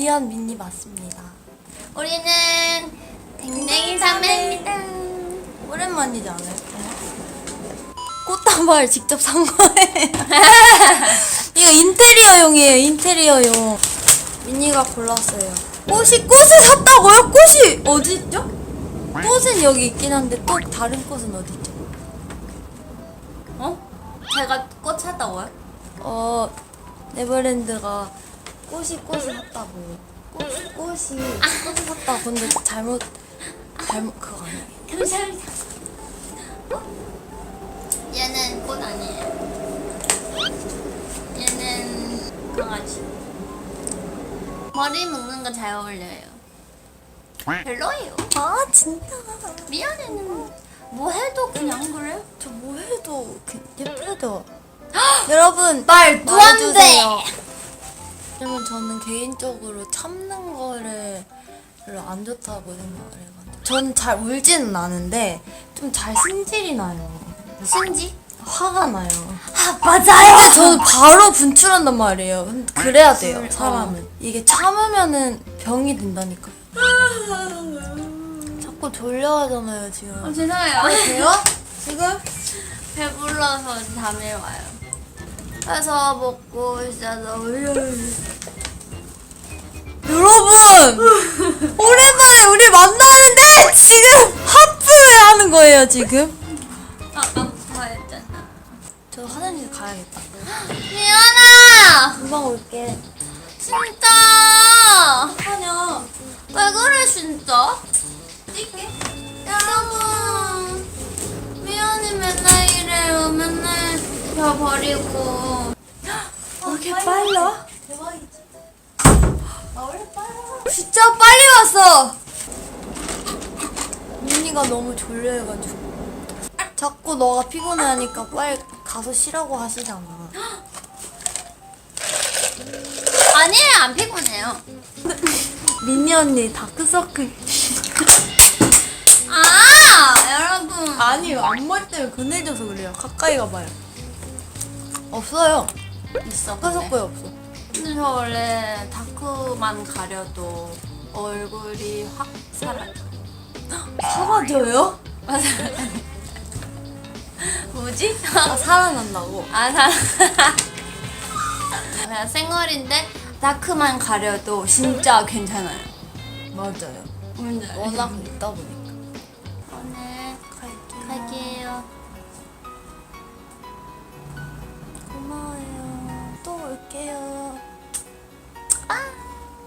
미안 민니 맞습니다. 우리는 댕댕이 자매입니다. 오랜만이지 않아요? 꽃다발 직접 산 거예요. 이거 인테리어용이에요, 인테리어용. 미니가 골랐어요. 꽃이, 꽃을 샀다고요? 꽃이 어디 있죠? 꽃은 여기 있긴 한데 또 다른 꽃은 어디 있죠? 어? 제가 꽃 샀다고요? 어, 네버랜드가 꽃이 꽃이 샀다고. 꽃, 꽃이 꽃이 샀다고. 근데 잘못, 잘못, 그거 아니에요. 감사합니다. 어? 얘는 꽃 아니에요. 얘는 강아지. 머리 묶는 거 잘 어울려요. 별로예요. 아, 진짜. 미안해는 뭐 해도 그냥 그래? 저뭐 해도 그 예쁘죠? 여러분 말도 안 말해주세요. 돼. 왜냐면 저는 개인적으로 참는 거를 별로 안 좋다고 생각을 해가지고 저는 잘 울지는 않은데 좀 잘 승질이 나요 승지? 화가 나요 아 맞아요. 근데 저는 바로 분출한단 말이에요 근데 그래야 돼요 술, 사람은 이게 참으면은 병이 된다니까 자꾸 졸려하잖아요 지금 어, 죄송해요. 돼요? 지금? 배불러서 잠이 와요. 그래서 먹고 있어서 여러분 오랜만에 우리 만나는데 지금 하품을 하는 거예요 지금 아까 했잖아. 저 화장실 가야겠다 미안해. 금방 올게 진짜. 저 버리고. 왜 이렇게 빨라? 대박이지 나 원래 빨라 진짜 빨리 왔어 민니가 너무 졸려해가지고 자꾸 너가 피곤해하니까 빨리 가서 쉬라고 하시잖아 아니에요 안 피곤해요. 민니 언니 다크서클 아 여러분. 아니요 앞머리 때문에 그늘져서 그래요 가까이 가봐요 없어요. 있어. 근데. 섞어섞어요 네. 없어. 근데 원래 다크만 가려도 얼굴이 확 사라져. 사라져요? 뭐지? 아, 살아난다고. 아, 사 그냥 생얼인데 다크만 가려도 진짜 괜찮아요. 맞아요. 워낙 있다 보니까. 오늘 갈게요.